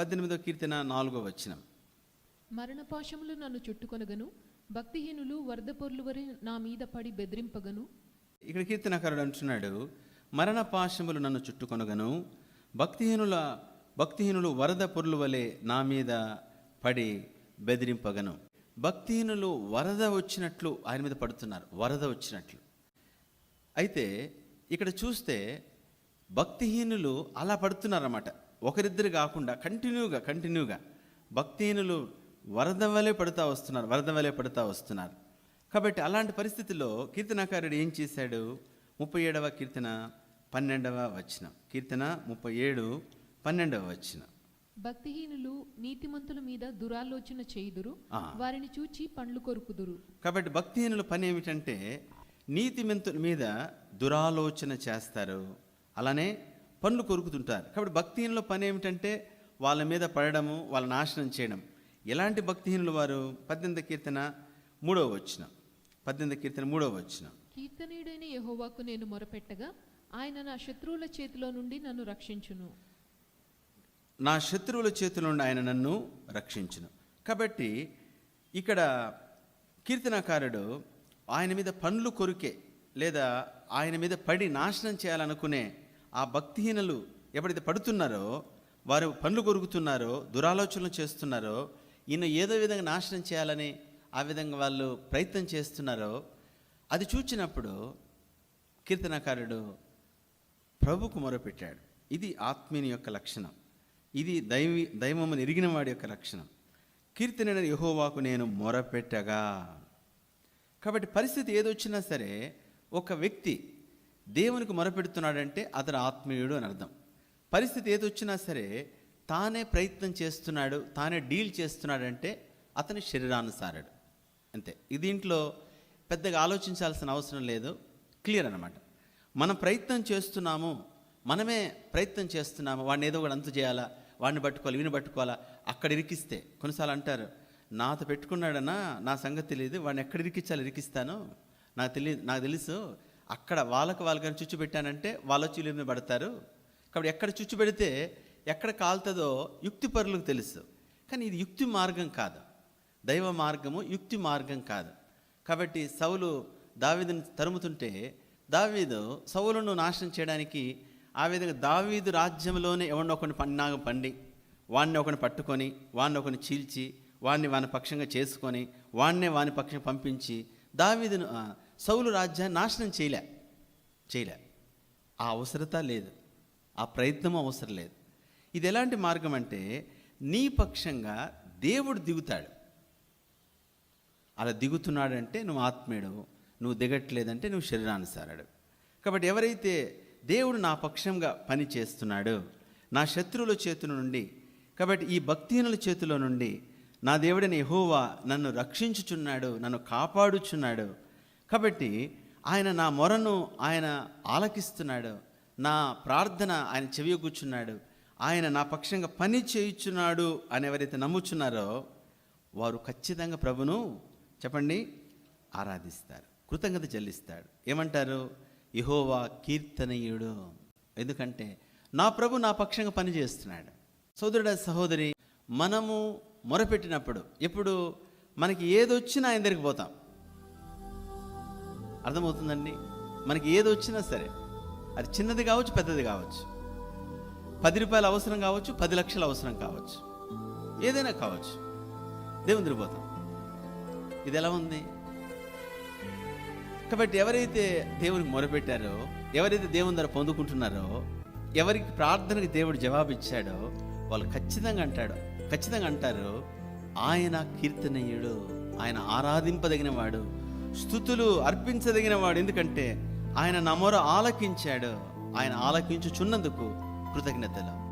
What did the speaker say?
పద్దెనిమిదో కీర్తన నాలుగో వచనం. మరణపాశములు నన్ను చుట్టుకొనగను భక్తిహీనులు వరద పొర్లు వరి నా మీద పడి బెదిరింపగను. ఇక్కడ కీర్తనకారుడు అంటున్నాడు మరణ పాశములు నన్ను చుట్టుకొనగను భక్తిహీనుల భక్తిహీనులు వరద పొర్లు వలె నా మీద పడి బెదిరింపగను. భక్తిహీనులు వరద వచ్చినట్లు ఆయన మీద పడుతున్నారు వరద వచ్చినట్లు. అయితే ఇక్కడ చూస్తే భక్తిహీనులు అలా పడుతున్నారన్నమాట. ఒకరిద్దరు కాకుండా కంటిన్యూగా కంటిన్యూగా భక్తిహీనులు వరద వలె పడుతూ వస్తున్నారు వరద వలె పడుతూ వస్తున్నారు. కాబట్టి అలాంటి పరిస్థితుల్లో కీర్తనాకారుడు ఏం చేశాడు? ముప్పై ఏడవ కీర్తన పన్నెండవ వచనం. కీర్తన ముప్పై ఏడు పన్నెండవ వచనం. భక్తిహీనులు నీతిమంతుల మీద దురాలోచన చేయుదురు. వారిని చూచి పండ్లు కొరుకుదురు. కాబట్టి భక్తిహీనుల పని ఏమిటంటే నీతిమంతుల మీద దురాలోచన చేస్తారు. అలానే పనులు కొరుకుతుంటారు. కాబట్టి భక్తిహీనుల పని ఏమిటంటే వాళ్ళ మీద పడడము వాళ్ళ నాశనం చేయడం. ఎలాంటి భక్తిహీనులు వారు? పద్దెనిమిది కీర్తన మూడవ వచ్చిన పద్దెనిమిది కీర్తన మూడవ వచ్చిన కీర్తనీయుడైన యెహోవాకు నేను మొరపెట్టగా ఆయన నా శత్రువుల చేతిలో నుండి నన్ను రక్షించును. నా శత్రువుల చేతుల నుండి ఆయన నన్ను రక్షించును. కాబట్టి ఇక్కడ కీర్తనకారుడు ఆయన మీద పండ్లు కొరికే లేదా ఆయన మీద పడి నాశనం చేయాలనుకునే ఆ భక్తిహీనులు ఎప్పుడైతే పడుతున్నారో వారు పనులు కొరుకుతున్నారో దురాలోచనలు చేస్తున్నారో ఈయన ఏదో విధంగా నాశనం చేయాలని ఆ విధంగా వాళ్ళు ప్రయత్నం చేస్తున్నారో అది చూచినప్పుడు కీర్తనకారుడు ప్రభుకు మొరపెట్టాడు. ఇది ఆత్మీయుని యొక్క లక్షణం. ఇది దైవి దైవమును ఎరిగిన వాడి యొక్క లక్షణం. కీర్తన యహోవాకు నేను మొరపెట్టగా. కాబట్టి పరిస్థితి ఏదొచ్చినా సరే ఒక వ్యక్తి దేవునికి మొరపెడుతున్నాడంటే అతను ఆత్మీయుడు అని అర్థం. పరిస్థితి ఏదొచ్చినా సరే తానే ప్రయత్నం చేస్తున్నాడు తానే డీల్ చేస్తున్నాడంటే అతని శరీరానుసారుడు. అంతే. ఇది దీంట్లో పెద్దగా ఆలోచించాల్సిన అవసరం లేదు. క్లియర్ అనమాట మనం ప్రయత్నం చేస్తున్నాము మనమే ప్రయత్నం చేస్తున్నాము వాడిని ఏదో ఒకటి అంత చేయాలా వాడిని పట్టుకోవాలి వీని పట్టుకోవాలా అక్కడ ఇరికిస్తే. కొన్నిసార్లు అంటారు నాతో పెట్టుకున్నాడన్నా నా సంగతి తెలియదు వాడిని ఎక్కడ ఇరికించాలి ఇరికిస్తాను. నాకు తెలియదు నాకు తెలుసు. అక్కడ వాళ్ళకి వాళ్ళకని చుచ్చు పెట్టానంటే వాళ్ళ వచ్చి పడతారు. కాబట్టి ఎక్కడ చుచ్చు పెడితే ఎక్కడ కాలుతుందో యుక్తి పరులకు తెలుసు. కానీ ఇది యుక్తి మార్గం కాదు. దైవ మార్గము యుక్తి మార్గం కాదు. కాబట్టి సౌలు దావీదుని తరుముతుంటే దావీదు సౌలును నాశనం చేయడానికి ఆ విధంగా దావీదు రాజ్యంలోనే ఎవరినో ఒకరిని పన్నాగం పండి వాడిని ఒకరిని పట్టుకొని వాడిని ఒకరిని చీల్చి వాడిని వాని పక్షంగా చేసుకొని వాడినే వాని పక్షం పంపించి దావీదును సౌలు రాజ్యాన్ని నాశనం చేయలే చేయలే. ఆ అవసరత లేదు. ఆ ప్రయత్నం అవసరం లేదు. ఇది ఎలాంటి మార్గం అంటే నీ పక్షంగా దేవుడు దిగుతాడు. అలా దిగుతున్నాడంటే నువ్వు ఆత్మీయుడు నువ్వు దిగట్లేదంటే నువ్వు శరీరానుసారుడు. కాబట్టి ఎవరైతే దేవుడు నా పక్షంగా పని చేస్తున్నాడు నా శత్రువుల చేతుల నుండి కాబట్టి ఈ భక్తిహీనుల చేతిలో నుండి నా దేవుడిని ఎహోవా నన్ను రక్షించుచున్నాడు నన్ను కాపాడుచున్నాడు కాబట్టి ఆయన నా మొరను ఆయన ఆలకిస్తున్నాడు. నా ప్రార్థన ఆయన చెవియొగ్గుచున్నాడు ఆయన నా పక్షంగా పని చేయుచున్నాడు అని ఎవరైతే నమ్ముచున్నారో వారు ఖచ్చితంగా ప్రభును చెప్పండి ఆరాధిస్తారు కృతజ్ఞత చెల్లిస్తాడు ఏమంటారు? ఇహోవా కీర్తనీయుడు. ఎందుకంటే నా ప్రభు నా పక్షంగా పని చేస్తున్నాడు. సోదరుడ సహోదరి మనము మొరపెట్టినప్పుడు ఎప్పుడు మనకి ఏదొచ్చినా ఆయన దగ్గరికి పోతాం. అర్థమవుతుందండి? మనకి ఏది వచ్చినా సరే అది చిన్నది కావచ్చు పెద్దది కావచ్చు. పది రూపాయలు అవసరం కావచ్చు పది లక్షలు అవసరం కావచ్చు. ఏదైనా కావచ్చు. దేవుని తిరిగిపోతాం ఇది ఎలా ఉంది? కాబట్టి ఎవరైతే దేవునికి మొరపెట్టారో ఎవరైతే దేవుని ద్వారా పొందుకుంటున్నారో ఎవరికి ప్రార్థనకి దేవుడు జవాబు ఇచ్చాడో వాళ్ళు ఖచ్చితంగా అంటాడు ఖచ్చితంగా అంటారు ఆయన కీర్తనీయుడు ఆయన ఆరాధింపదగిన వాడు స్థుతులు అర్పించదగిన వాడు ఎందుకంటే ఆయన నమోర ఆలకించాడు. ఆయన ఆలకించుచున్నందుకు కృతజ్ఞతలు.